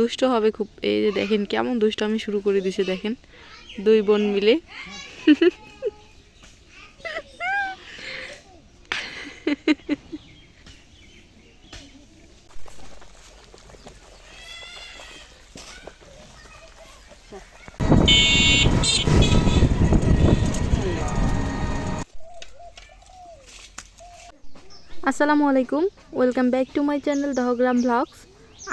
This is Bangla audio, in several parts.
দুষ্ট হবে খুব। এই যে দেখেন কেমন দুষ্ট আমি শুরু করে দিছে, দেখেন। দুই বোন মিলে। আসসালামু আলাইকুম। Welcome back to my channel Dahagram vlogs.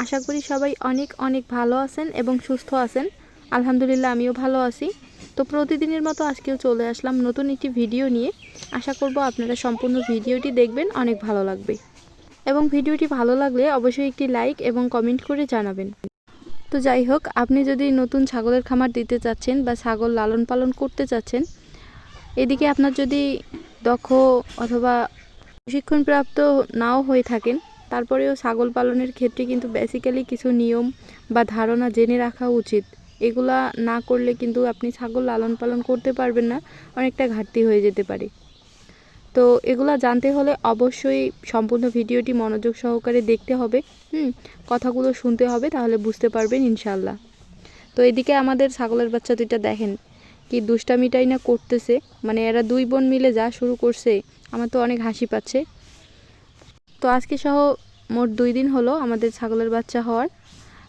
আশা করি সবাই অনেক অনেক ভালো আছেন এবং সুস্থ আছেন। আলহামদুলিল্লাহ, আমিও ভালো আছি। তো প্রতিদিনের মতো আজকেও চলে আসলাম নতুন একটি ভিডিও নিয়ে। আশা করব আপনারা সম্পূর্ণ ভিডিওটি দেখবেন, অনেক ভালো লাগবে। এবং ভিডিওটি ভালো লাগলে অবশ্যই একটি লাইক এবং কমেন্ট করে জানাবেন। তো যাই হোক, আপনি যদি নতুন ছাগলের খামার দিতে চাচ্ছেন বা ছাগল লালন পালন করতে চাচ্ছেন, এদিকে আপনার যদি দক্ষ অথবা প্রশিক্ষণপ্রাপ্ত নাও হয়ে থাকেন তারপরেও ছাগল পালনের ক্ষেত্রে কিন্তু বেসিক্যালি কিছু নিয়ম বা ধারণা জেনে রাখা উচিত। এগুলা না করলে কিন্তু আপনি ছাগল লালন পালন করতে পারবেন না, অনেকটা ঘাটতি হয়ে যেতে পারে। তো এগুলা জানতে হলে অবশ্যই সম্পূর্ণ ভিডিওটি মনোযোগ সহকারে দেখতে হবে, হুম? কথাগুলো শুনতে হবে, তাহলে বুঝতে পারবেন ইনশাল্লাহ তো এদিকে আমাদের ছাগলের বাচ্চা দুইটা দেখেন, কি দুষ্টামিটাই না করতেছে। মানে এরা দুই বোন মিলে যা শুরু করছে, আমার তো অনেক হাসি পাচ্ছে। তো আজকে সহ মোট দুই দিন হলো আমাদের ছাগলের বাচ্চা হওয়ার।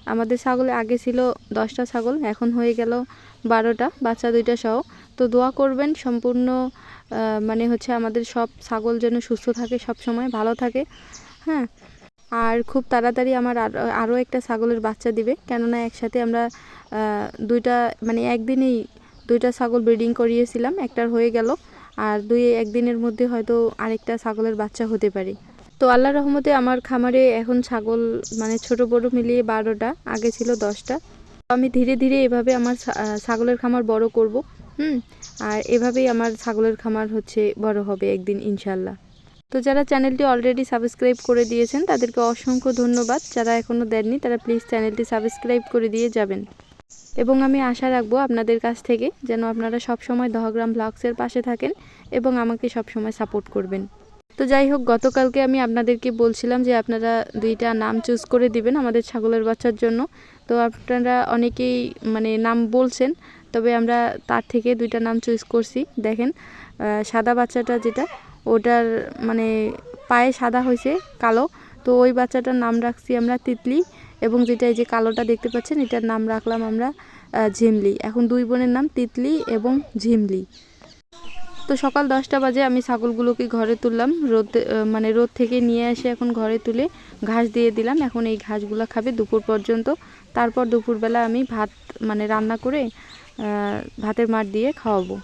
আমাদের ছাগলে আগে ছিল দশটা ছাগল, এখন হয়ে গেল বারোটা, বাচ্চা দুইটা সহ। তো দোয়া করবেন সম্পূর্ণ মানে হচ্ছে আমাদের সব ছাগল যেন সুস্থ থাকে, সব সময় ভালো থাকে হ্যাঁ। আর খুব তাড়াতাড়ি আমার আর- আরও একটা ছাগলের বাচ্চা দিবে, কেননা একসাথে আমরা দুইটা মানে একদিনেই দুইটা ছাগল ব্রিডিং করিয়েছিলাম, একটার হয়ে গেল। আর দুই, একদিনের মধ্যে হয়তো আরেকটা ছাগলের বাচ্চা হতে পারে। তো আল্লাহ রহমতে আমার খামারে এখন ছাগল মানে ছোট বড় মিলিয়ে বারোটা, আগে ছিল দশটা। তো আমি ধীরে ধীরে এভাবে আমার ছাগলের খামার বড় করব, হুম? আর এভাবেই আমার ছাগলের খামার হচ্ছে বড় হবে একদিন ইনশাল্লাহ তো যারা চ্যানেলটি অলরেডি সাবস্ক্রাইব করে দিয়েছেন, তাদেরকে অসংখ্য ধন্যবাদ। যারা এখনও দেননি, তারা প্লিজ চ্যানেলটি সাবস্ক্রাইব করে দিয়ে যাবেন। এবং আমি আশা রাখব আপনাদের কাছ থেকে যেন আপনারা সব সময় দহগ্রাম ব্লগসের পাশে থাকেন এবং আমাকে সব সময় সাপোর্ট করবেন। তো যাই হোক, গতকালকে আমি আপনাদেরকে বলছিলাম যে আপনারা দুইটা নাম চুজ করে দিবেন আমাদের ছাগলের বাচ্চার জন্য। তো আপনারা অনেকেই মানে নাম বলছেন, তবে আমরা তার থেকে দুইটা নাম চুজ করছি। দেখেন সাদা বাচ্চাটা যেটা, ওটার মানে পায়ে সাদা হয়েছে, কালো। তো ওই বাচ্চাটার নাম রাখছি আমরা তিতলি এবং যেটা এই যে কালোটা দেখতে পাচ্ছেন, এটার নাম রাখলাম আমরা ঝিমলি। এখন দুই বোনের নাম তিতলি এবং ঝিমলি। তো সকাল দশটা বাজে আমি ছাগলগুলোকে ঘরে তুললাম। রোদ মানে রোদ থেকে নিয়ে এসে এখন ঘরে তুলে ঘাস দিয়ে দিলাম। এখন এই ঘাসগুলো খাবে দুপুর পর্যন্ত। তারপর দুপুরবেলা আমি ভাত মানে রান্না করে ভাতের মাঠ দিয়ে খাওয়াবো।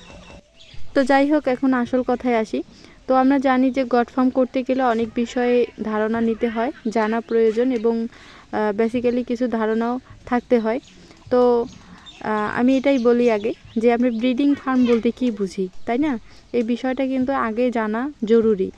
তো যাই হোক, এখন আসল কথায় আসি। তো আমরা জানি যে গড ফার্ম করতে গেলে অনেক বিষয়ে ধারণা নিতে হয়, জানা প্রয়োজন এবং বেসিক্যালি কিছু ধারণাও থাকতে হয়। তো আমি এটাই বলি আগে যে আমরা ব্রিডিং ফার্ম বলতে কি বুঝি, তাই না? এই বিষয়টা কিন্তু আগে জানা জরুরি।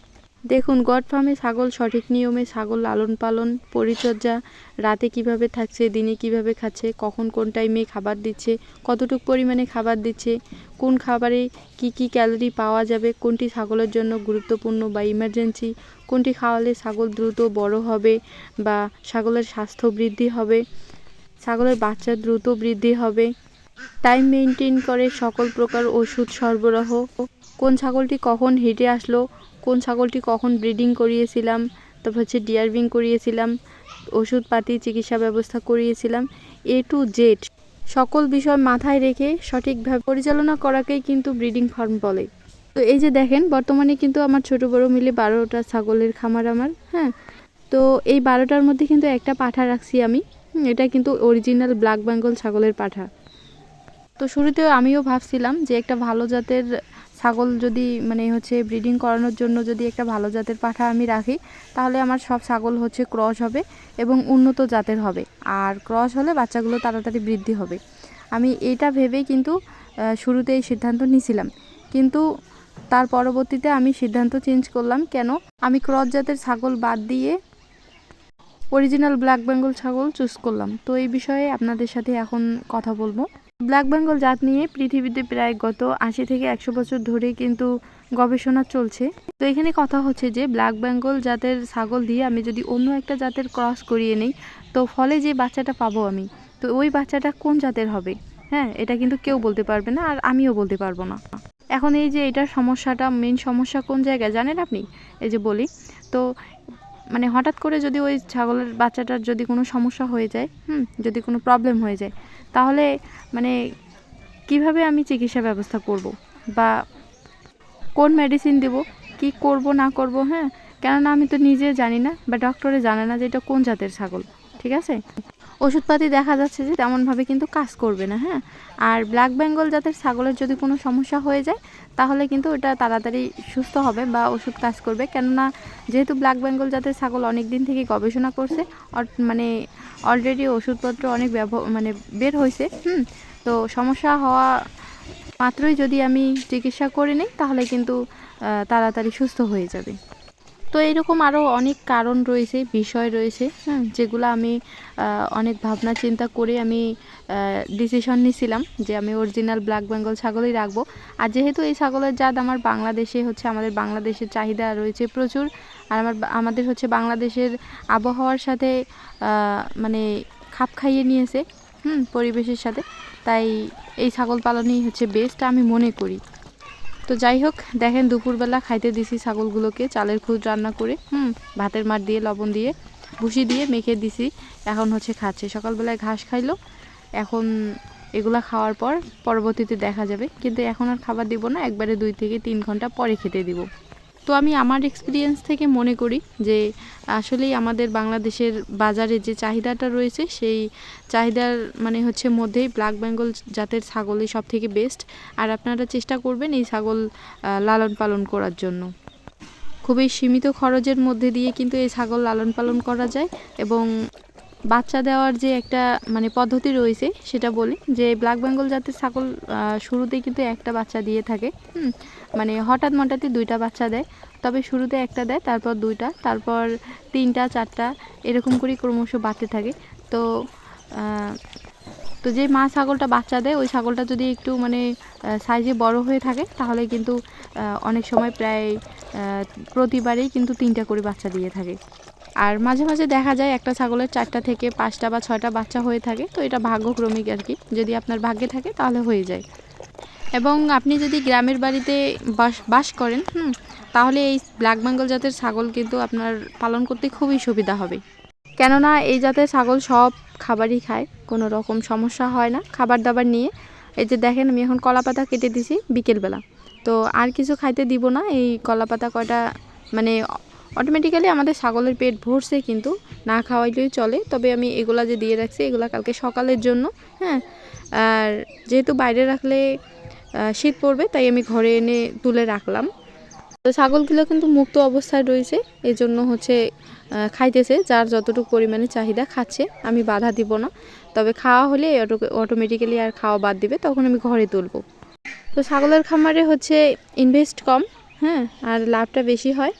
দেখুন, গড ফার্মে ছাগল সঠিক নিয়মে ছাগল লালন পালন, পরিচর্যা, রাতে কীভাবে থাকছে, দিনে কীভাবে খাচ্ছে, কখন কোন টাইমে খাবার দিচ্ছে, কতটুকু পরিমাণে খাবার দিচ্ছে, কোন খাবারে কি কি ক্যালোরি পাওয়া যাবে, কোনটি ছাগলের জন্য গুরুত্বপূর্ণ বা ইমার্জেন্সি, কোনটি খাওয়ালে ছাগল দ্রুত বড় হবে বা ছাগলের স্বাস্থ্য বৃদ্ধি হবে ছাগলের বাচ্চা দ্রুত বৃদ্ধি হবে। টাইম মেনটেন করে সকল প্রকার ওষুধ সরবরাহ। কোন ছাগলটি কখন হেঁটে আসলো, কোন ছাগলটি কখন ব্রিডিং করিয়েছিলাম, তারপর হচ্ছে ডিয়ারবিং করিয়েছিলাম, ওষুধপাতি চিকিৎসা ব্যবস্থা করিয়েছিলাম, এ টু জেড সকল বিষয় মাথায় রেখে সঠিকভাবে পরিচালনা করাকেই কিন্তু ব্রিডিং ফার্ম বলে। তো এই যে দেখেন, বর্তমানে কিন্তু আমার ছোট বড় মিলে বারোটা ছাগলের খামার আমার হ্যাঁ? তো এই বারোটার মধ্যে কিন্তু একটা পাঠা রাখছি আমি। এটা কিন্তু অরিজিনাল ব্ল্যাক বেঙ্গল ছাগলের পাঠা। তো শুরুতে আমিও ভাবছিলাম যে একটা ভালো জাতের ছাগল যদি মানে হচ্ছে ব্রিডিং করানোর জন্য যদি একটা ভালো জাতের পাঠা আমি রাখি, তাহলে আমার সব ছাগল হচ্ছে ক্রস হবে এবং উন্নত জাতের হবে। আর ক্রস হলে বাচ্চাগুলো তাড়াতাড়ি বৃদ্ধি হবে। আমি এটা ভেবেই কিন্তু শুরুতে এই সিদ্ধান্ত নিয়েছিলাম কিন্তু তার পরবর্তীতে আমি সিদ্ধান্ত চেঞ্জ করলাম কেন? আমি ক্রস জাতের ছাগল বাদ দিয়ে অরিজিনাল ব্ল্যাক বেঙ্গল ছাগল চুজ করলাম। তো এই বিষয়ে আপনাদের সাথে এখন কথা বলব। ব্ল্যাক বেঙ্গল জাত নিয়ে পৃথিবীতে প্রায় গত আশি থেকে একশো বছর ধরে কিন্তু গবেষণা চলছে। তো এখানে কথা হচ্ছে যে ব্ল্যাক বেঙ্গল জাতের ছাগল দিয়ে আমি যদি অন্য একটা জাতের ক্রস করিয়ে নিই, তো ফলে যে বাচ্চাটা পাবো আমি, তো ওই বাচ্চাটা কোন জাতের হবে? হ্যাঁ এটা কিন্তু কেউ বলতে পারবে না আর আমিও বলতে পারব না। এখন এই যে এটার সমস্যাটা মেন সমস্যা কোন জায়গায় জানেন আপনি? এই যে বলি, তো মানে হঠাৎ করে যদি ওই ছাগলের বাচ্চাটার যদি কোনো সমস্যা হয়ে যায়, হুম, যদি কোনো প্রবলেম হয়ে যায়, তাহলে মানে কীভাবে আমি চিকিৎসা ব্যবস্থা করব? বা কোন মেডিসিন দেব? কি করব, না করব? হ্যাঁ কেননা আমি তো নিজে জানি না বা ডক্টরে জানে না যে এটা কোন জাতের ছাগল, ঠিক আছে? ওষুধপাতি দেখা যাচ্ছে যে তেমনভাবে কিন্তু কাজ করবে না হ্যাঁ? আর ব্ল্যাক বেঙ্গল জাতের ছাগলের যদি কোনো সমস্যা হয়ে যায়, তাহলে কিন্তু ওটা তাড়াতাড়ি সুস্থ হবে বা ওষুধ কাজ করবে। কেননা যেহেতু ব্ল্যাক বেঙ্গল জাতের ছাগল অনেক দিন থেকে গবেষণা করছে মানে অলরেডি ওষুধপত্র অনেক মানে বের হয়েছে, হুম? তো সমস্যা হওয়া মাত্রই যদি আমি চিকিৎসা করে নিই, তাহলে কিন্তু তাড়াতাড়ি সুস্থ হয়ে যাবে। তো এরকম আরও অনেক কারণ রয়েছে, বিষয় রয়েছে যেগুলো আমি অনেক ভাবনা চিন্তা করে আমি ডিসিশন নিয়েছিলাম যে আমি অরিজিনাল ব্ল্যাক বেঙ্গল ছাগলই রাখব। আর যেহেতু এই ছাগলের জাত আমার বাংলাদেশে হচ্ছে, আমাদের বাংলাদেশের চাহিদা রয়েছে প্রচুর, আর আমার আমাদের হচ্ছে বাংলাদেশের আবহাওয়ার সাথে মানে খাপ খাইয়ে নিয়েছে, হুম, পরিবেশের সাথে, তাই এই ছাগল পালনই হচ্ছে বেস্ট আমি মনে করি। তো যাই হোক, দেখেন দুপুরবেলা খাইতে দিছি ছাগলগুলোকে, চালের খুদ রান্না করে, হুম, ভাতের মাঠ দিয়ে, লবণ দিয়ে, ভুসি দিয়ে মেখে দিছি। এখন হচ্ছে খাচ্ছে। সকালবেলায় ঘাস খাইলো। এখন এগুলা খাওয়ার পর পরবর্তীতে দেখা যাবে। কিন্তু এখন আর খাবার দিব না, একবারে দুই থেকে তিন ঘণ্টা পরে খেতে দিব। তো আমি আমার এক্সপিরিয়েন্স থেকে মনে করি যে আসলেই আমাদের বাংলাদেশের বাজারে যে চাহিদাটা রয়েছে, সেই চাহিদার মানে হচ্ছে মধ্যেই ব্ল্যাক বেঙ্গল জাতের ছাগলই সব থেকে বেস্ট আর আপনারা চেষ্টা করবেন এই ছাগল লালন পালন করার জন্য। খুবই সীমিত খরচের মধ্যে দিয়ে কিন্তু এই ছাগল লালন পালন করা যায় এবং বাচ্চা দেওয়ার যে একটা মানে পদ্ধতি রয়েছে সেটা বলি যে ব্ল্যাক বেঙ্গল জাতের ছাগল শুরুতেই কিন্তু একটা বাচ্চা দিয়ে থাকে। হুম মানে হঠাৎ মঠাৎই দুইটা বাচ্চা দেয়, তবে শুরুতে একটা দেয়, তারপর দুইটা, তারপর তিনটা, চারটা, এরকম করেই ক্রমশ বাড়তে থাকে। তো তো যে মা ছাগলটা বাচ্চা দেয়, ওই ছাগলটা যদি একটু মানে সাইজে বড় হয়ে থাকে, তাহলে কিন্তু অনেক সময় প্রায় প্রতিবারেই কিন্তু তিনটা করে বাচ্চা দিয়ে থাকে। আর মাঝে মাঝে দেখা যায় একটা ছাগলের চারটা থেকে পাঁচটা বা ছয়টা বাচ্চা হয়ে থাকে, তো এটা ভাগ্যক্রমিক আর কি। যদি আপনার ভাগ্যে থাকে, তাহলে হয়ে যায়। এবং আপনি যদি গ্রামের বাড়িতে বাস বাস করেন, হুম, তাহলে এই ব্ল্যাক বেঙ্গল জাতের ছাগল কিন্তু আপনার পালন করতে খুবই সুবিধা হবে। কেননা এই জাতের ছাগল সব খাবারই খায়, কোনো রকম সমস্যা হয় না খাবার দাবার নিয়ে। এই যে দেখেন, আমি এখন কলা পাতা কেটে দিছি বিকেলবেলা। তো আর কিছু খাইতে দিব না, এই কলা পাতা কয়টা মানে অটোমেটিক্যালি আমাদের ছাগলের পেট ভরছে কিন্তু, না খাওয়াইলেই চলে। তবে আমি এগুলা যে দিয়ে রাখছি, এগুলা কালকে সকালের জন্য হ্যাঁ। আর যেহেতু বাইরে রাখলে শীত পড়বে, তাই আমি ঘরে এনে তুলে রাখলাম। তো ছাগলগুলো কিন্তু মুক্ত অবস্থায় রয়েছে এই জন্য হচ্ছে খাইতেছে, যার যতটুকু পরিমাণে চাহিদা খাচ্ছে, আমি বাধা দিব না। তবে খাওয়া হলে অটোমেটিক্যালি আর খাওয়া বাদ দিবে, তখন আমি ঘরে তুলবো। তো ছাগলের খামারে হচ্ছে ইনভেস্ট কম হ্যাঁ আর লাভটা বেশি হয়।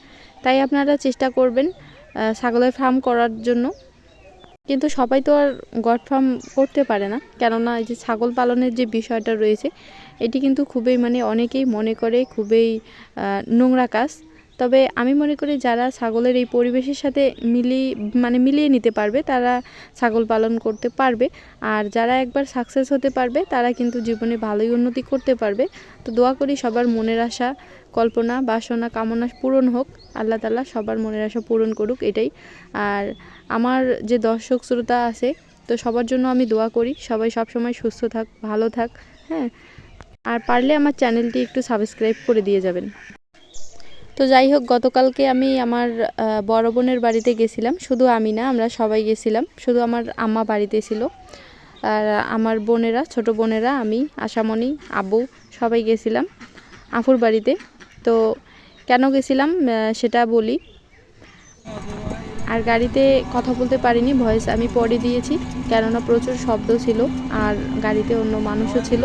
তাই আপনারা চেষ্টা করবেন ছাগলের ফার্ম করার জন্য। কিন্তু সবাই তো আর গড ফার্ম করতে পারে না, কেননা এই যে ছাগল পালনের যে বিষয়টা রয়েছে এটি কিন্তু খুবই মানে অনেকেই মনে করে খুবই নোংরা কাজ। তবে আমি মনে করি যারা ছাগলের এই পরিবেশের সাথে মিলিয়ে মানে মিলিয়ে নিতে পারবে, তারা ছাগল পালন করতে পারবে। আর যারা একবার সাকসেস হতে পারবে, তারা কিন্তু জীবনে ভালোই উন্নতি করতে পারবে। তো দোয়া করি সবার মনের আশা, কল্পনা, বাসনা, কামনা পূরণ হোক। আল্লাহ তালা সবার মনের আশা পূরণ করুক, এটাই। আর আমার যে দর্শক শ্রোতা আছে, তো সবার জন্য আমি দোয়া করি। সবাই সবসময় সুস্থ থাক, ভালো থাক হ্যাঁ? আর পারলে আমার চ্যানেলটি একটু সাবস্ক্রাইব করে দিয়ে যাবেন। তো যাই হোক, গতকালকে আমি আমার বড় বোনের বাড়িতে গেছিলাম। শুধু আমি না, আমরা সবাই গেছিলাম। শুধু আমার আম্মা বাড়িতে ছিল। আর আমার বোনেরা, ছোট বোনেরা, আমি, আশামণি আবু সবাই গেছিলাম আফুর বাড়িতে। তো কেন গেছিলাম সেটা বলি। আর গাড়িতে কথা বলতে পারিনি, ভয়েস আমি পরে দিয়েছি। কেননা প্রচুর শব্দ ছিল আর গাড়িতে অন্য মানুষও ছিল।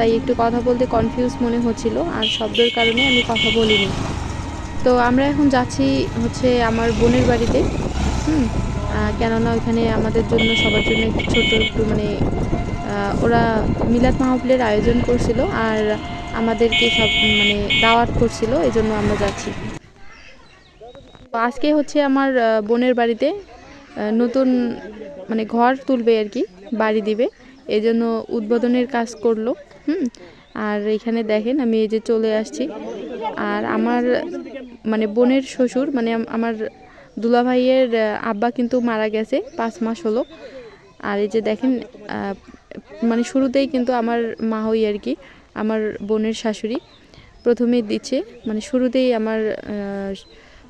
তাই একটু কথা বলতে কনফিউজ মনে হচ্ছিল, আর শব্দের কারণে আমি কথা বলিনি। তো আমরা এখন যাচ্ছি হচ্ছে আমার বোনের বাড়িতে, হুম? কেননা ওইখানে আমাদের জন্য, সবার জন্য একটু ছোট, একটু মানে ওরা মিলাদ মাহফিলের আয়োজন করছিল, আর আমাদেরকে সব মানে দাওয়াত করছিল এই জন্য আমরা যাচ্ছি। আজকে হচ্ছে আমার বোনের বাড়িতে নতুন মানে ঘর তুলবে আর কি, বাড়ি দিবে এই জন্য উদ্বোধনের কাজ করল। হুম আর এখানে দেখেন আমি এই যে চলে আসছি। আর আমার মানে বোনের শ্বশুর মানে আমার দুলাভাইয়ের আহ, আব্বা কিন্তু মারা গেছে পাঁচ মাস হলো। আর এই যে দেখেন মানে শুরুতেই কিন্তু আমার মা হই আর কি আমার বোনের শাশুড়ি। প্রথমেই দিচ্ছে মানে শুরুতেই আমার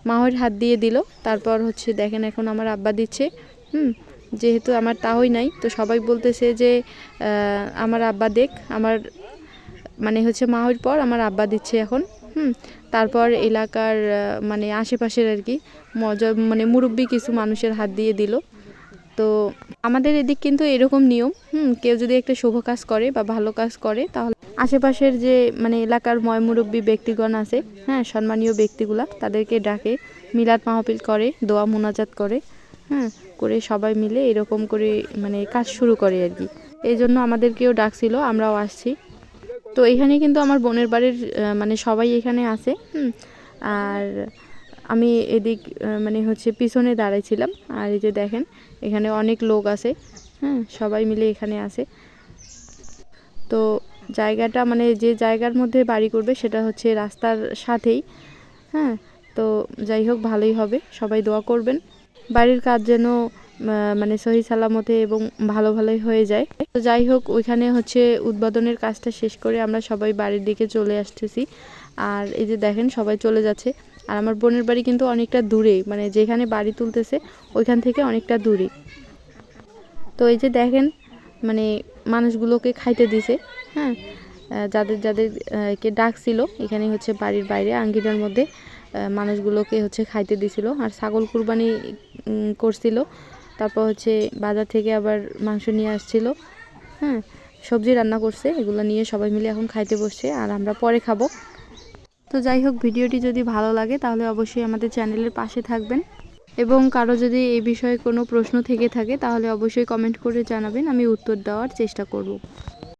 মাহর হাত দিয়ে দিল। তারপর হচ্ছে দেখেন এখন আমার আব্বা দিচ্ছে হুম। যেহেতু আমার তাহই নাই, তো সবাই বলতেছে যে আমার আব্বা দেখ, আমার মানে হচ্ছে মাহর পর আমার আব্বা দিচ্ছে এখন, হুম, তারপর এলাকার মানে আশেপাশের আর কি মানে মুরব্বী কিছু মানুষের হাত দিয়ে দিল। তো আমাদের এদিক কিন্তু এরকম নিয়ম, হুম, কেউ যদি একটা শুভ কাজ করে বা ভালো কাজ করে, তাহলে আশেপাশের যে মানে এলাকার ময় মুরব্বী ব্যক্তিগণ আছে হ্যাঁ সম্মানীয় ব্যক্তিগুলা, তাদেরকে ডাকে, মিলাদ মাহফিল করে, দোয়া মোনাজাত করে হ্যাঁ করে সবাই মিলে এরকম করে মানে কাজ শুরু করে আর কি। এই জন্য আমাদেরকেও ডাকছিল, আমরাও আসছি। তো এখানে কিন্তু আমার বোনের বাড়ির মানে সবাই এখানে আছে আর আমি এদিক মানে হচ্ছে পিছনে দাঁড়াইছিলাম। আর এই যে দেখেন, এখানে অনেক লোক আছে হ্যাঁ সবাই মিলে এখানে আছে। তো জায়গাটা মানে যে জায়গার মধ্যে বাড়ি করবে সেটা হচ্ছে রাস্তার সাথেই হ্যাঁ। তো যাই হোক, ভালোই হবে। সবাই দোয়া করবেন। বাড়ির কাজ যেন মানে সহি সালামতে এবং ভালো ভালোই হয়ে যায়। তো যাই হোক, ওইখানে হচ্ছে উদ্বোধনের কাজটা শেষ করে আমরা সবাই বাড়ির দিকে চলে আসতেছি। আর এই যে দেখেন, সবাই চলে যাচ্ছে। আর আমার বোনের বাড়ি কিন্তু অনেকটা দূরে মানে যেখানে বাড়ি তুলতেছে, ওইখান থেকে অনেকটা দূরে। তো এই যে দেখেন মানে মানুষগুলোকে খাইতে দিছে হ্যাঁ? যাদের যাদের কে ডাকছিল, এখানে হচ্ছে বাড়ির বাইরে, আঙ্গিনার মধ্যে। মানুষগুলোকে হচ্ছে খাইতে দিছিল। আর ছাগল কুরবানি করছিল। তারপর হচ্ছে বাজার থেকে আবার মাংস নিয়ে আসছিল। হ্যাঁ সবজি রান্না করছে, এগুলো নিয়ে সবাই মিলে এখন খাইতে বসছে, আর আমরা পরে খাব। তো যাই হোক, ভিডিওটি যদি ভালো লাগে, তাহলে অবশ্যই আমাদের চ্যানেলের পাশে থাকবেন। এবং কারও যদি এই বিষয়ে কোনো প্রশ্ন থেকে থাকে, তাহলে অবশ্যই কমেন্ট করে জানাবেন, আমি উত্তর দেওয়ার চেষ্টা করব।